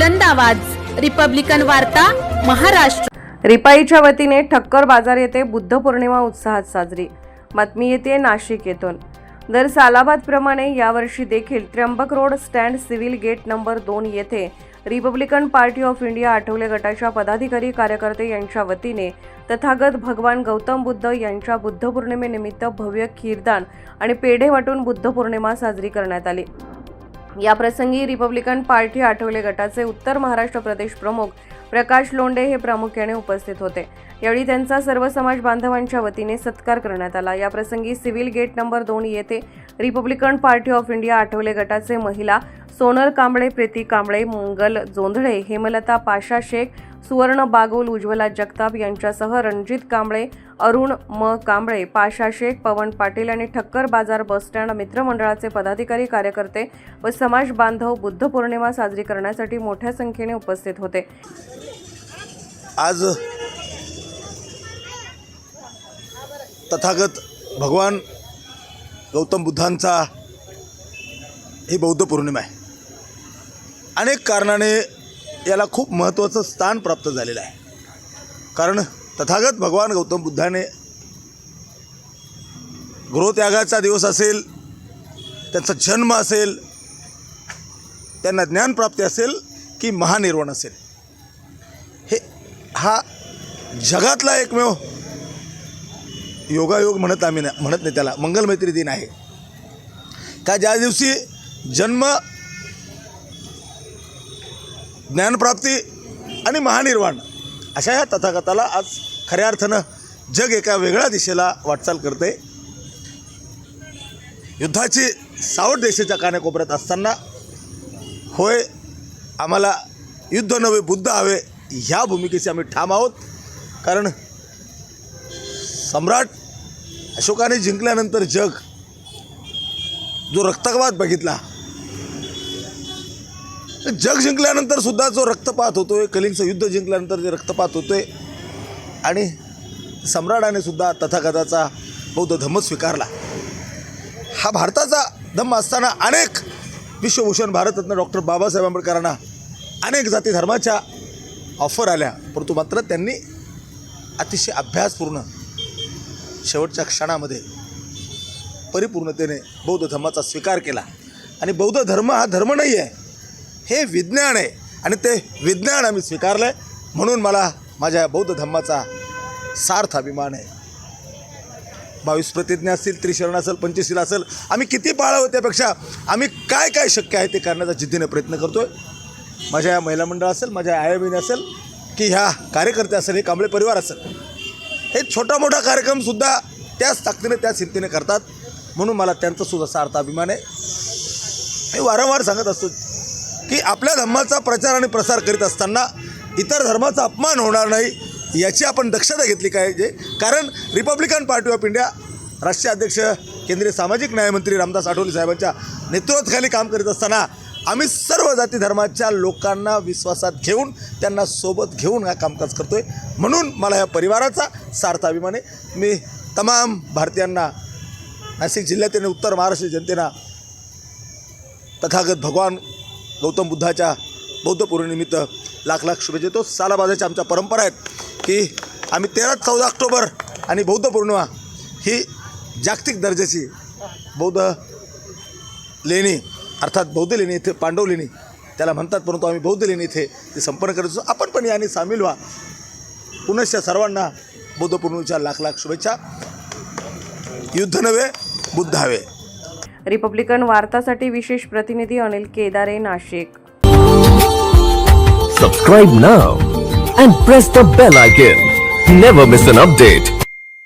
बुलंद आवाज. रिपब्लिकन वार्ता महाराष्ट्र. रिपाईच्या वतीने ठक्कर बाजार येथे बुद्ध पौर्णिमा उत्साहात साजरी. बातमी येते नाशिक येथून. दर सालाबादप्रमाणे यावर्षी देखील Trimbak road stand civil gate number दोन येथे Republican party of India Athawale गटाच्या पदाधिकारी कार्यकर्ते यांच्या वतीने तथागत भगवान गौतम बुद्ध यांच्या बुद्ध पौर्णिमेनिमित्त भव्य खीरदान आणि पेढे वाटून बुद्ध पौर्णिमा साजरी करण्यात आली. या प्रसंगी रिपब्लिकन पार्टी आठवले गटाचे उत्तर महाराष्ट्र प्रदेश प्रमुख प्रकाश लोंडे हे प्रामुख्याने उपस्थित होते. यावेळी त्यांचा सर्व समाज बांधवांच्या वतीने सत्कार करण्यात आला. या प्रसंगी सिव्हिल गेट नंबर दोन येथे Republican party of India Athawale गटाचे महिला सोनल कांबळे प्रीती कांबळे मंगल जोंधळे हेमलता पाशा शेख सुवर्ण बागुल उज्ज्वला जगताप यांच्यासह रणजित कांबळे अरुण म. कांबळे पाशा शेख पवन पाटील आणि ठक्कर बाजार बसस्टँड मित्रमंडळाचे पदाधिकारी कार्यकर्ते व समाज बांधव बुद्ध पौर्णिमा साजरी करण्यासाठी मोठ्या संख्येने उपस्थित होते. आज तथागत भगवान गौतम बुद्धांचा ही बौद्ध पौर्णिमा आहे. अनेक कारणाने याला खूप महत्त्वाचं स्थान प्राप्त झालेलं आहे. कारण तथागत भगवान गौतम बुद्धाने गृहत्यागाचा दिवस असेल त्यांचा जन्म असेल त्यांना ज्ञानप्राप्ती असेल की महानिर्वाण असेल. हे हा जगातला एकमेव योगायोग म्हणत आम्ही ना म्हणत नाही त्याला. मंगलमैत्री दिन आहे. का ज्या दिवशी जन्म ज्ञानप्राप्ती आणि महानिर्वाण अशा ह्या तथागताला आज खऱ्या अर्थानं जग एका वेगळ्या दिशेला वाटचाल करते. युद्धाची सावट देशाच्या कानाकोपऱ्यात असताना होय आम्हाला युद्ध नव्हे बुद्ध हवे ह्या भूमिकेचे आम्ही ठाम आहोत. कारण सम्राट अशोकाने जिंकल्यानंतर जग जो रक्तगवाद बघितला जग जिंकल्यानंतर सुद्धा जो रक्तपात होतोय कलिंगचं युद्ध जिंकल्यानंतर जे रक्तपात होतोय आणि सम्राटाने सुद्धा तथागताचा बौद्ध धम्म स्वीकारला. हा भारताचा धम्म असताना अनेक विश्वभूषण भारतरत्न डॉक्टर बाबासाहेब आंबेडकरांना अनेक जाती धर्माच्या ऑफर आल्या. परंतु मात्र त्यांनी अतिशय अभ्यासपूर्ण शेवटच्या क्षणामध्ये परिपूर्णतेने बौद्ध धर्माचा स्वीकार केला. आणि बौद्ध धर्म हा धर्म नाही आहे हे विज्ञान आहे. आणि ते विज्ञान आम्ही स्वीकारलं आहे म्हणून मला माझ्या बौद्ध धर्माचा सार्थ अभिमान आहे. बावीस प्रतिज्ञा असतील त्रिशरण असेल पंचशील असेल आम्ही किती पाळावं त्यापेक्षा आम्ही काय काय शक्य आहे ते करण्याचा जिद्दीने प्रयत्न करतो आहे माझ्या या महिला मंडळ असेल माझ्या आया बहिणी असेल की ह्या कार्यकर्ते असेल हे कांबळे परिवार असेल हे छोटा मोठा कार्यक्रमसुद्धा त्याच ताकदीने त्याच हिमतीने करतात. म्हणून मला त्यांचासुद्धा सार्थ अभिमान आहे. मी वारंवार सांगत असतो की आपल्या धर्माचा प्रचार आणि प्रसार करीत असताना इतर धर्माचा अपमान होणार नाही याची आपण दक्षता घेतली पाहिजे. कारण रिपब्लिकन पार्टी ऑफ इंडिया राष्ट्रीय अध्यक्ष केंद्रीय सामाजिक न्यायमंत्री रामदास आठवले साहेबांच्या नेतृत्वाखाली काम करीत असताना आम्ही सर्व जाती धर्माच्या लोकांना विश्वासात घेऊन त्यांना सोबत घेऊन हा कामकाज करतो आहे म्हणून मला या परिवाराचा सार्थ अभिमान आहे. मी तमाम भारतीयांना नाशिक जिल्ह्यातील आणि उत्तर महाराष्ट्र जनतेना तथागत भगवान गौतम बुद्धाच्या बौद्ध पौर्णिमित्त लाख लाख शुभेच्छा देतो. सालाबाजाच्या आमच्या परंपरा आहेत की आम्ही तेरा चौदा ऑक्टोबर आणि बौद्ध पौर्णिमा ही जागतिक दर्जाची बौद्ध लेणी अर्थात बौद्ध लेणी इथे पांडव लेणी त्याला म्हणतात परंतु आम्ही बौद्ध लेणी इथे ते संपन्न करत असतो. आपण पण याने सामील व्हा. पुनश्च सर्वांना बौद्ध पौर्णिमेच्या लाख लाख शुभेच्छा. युद्ध नव्हे बुद्ध हवे. रिपब्लिकन वार्तासाठी विशेष प्रतिनिधी Anil Kedare Nashik. Subscribe now and press the bell icon never miss an update